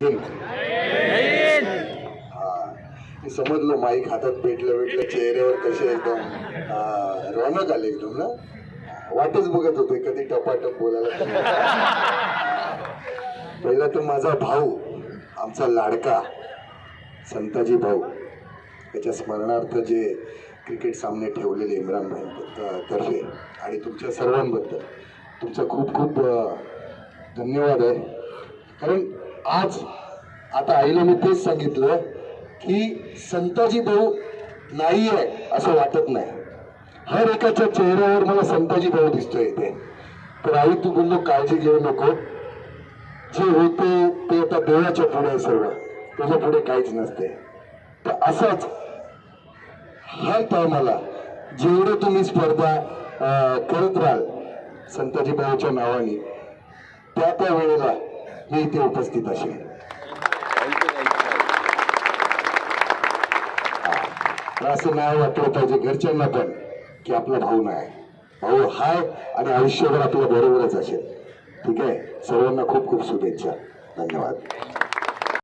हा मी समजलो माईक हातात पेटलं भेटलं चेहऱ्यावर कसे एकदम हा, रौनक आले एकदम ना? वाटच बघत होते कधी टपाटप बोलायला पहिला तर माझा भाऊ आमचा लाडका संताजी भाऊ त्याच्या स्मरणार्थ जे क्रिकेट सामने ठेवलेले इम्रान भाई तर्फे आणि तुमच्या सर्वांबद्दल तुमचं खूप खूप धन्यवाद आहे. कारण आज आता आईला मी तेच सांगितलं की संताजी भाऊ नाही आहे असं वाटत नाही. हर एकाच्या चेहऱ्यावर मला संताजी भाऊ दिसतोय इथे. तर आई तू बोललो काळजी घेऊ नको. जे होते ते आता देवाच्या पुढे आहे सर्व त्याच्या पुढे काहीच नसते. तर असंच हर टायमाला जेवढं तुम्ही स्पर्धा करत राहाल संताजी भाऊच्या नावाने त्या त्या वेळेला मी इथे उपस्थित असेल. असं नाही वाटलं पाहिजे घरच्यांना पण की आपला भाऊ नाही. भाऊ हाय आणि आयुष्यभर आपल्या बरोबरच असेल. ठीक आहे? सर्वांना खूप खूप शुभेच्छा. धन्यवाद.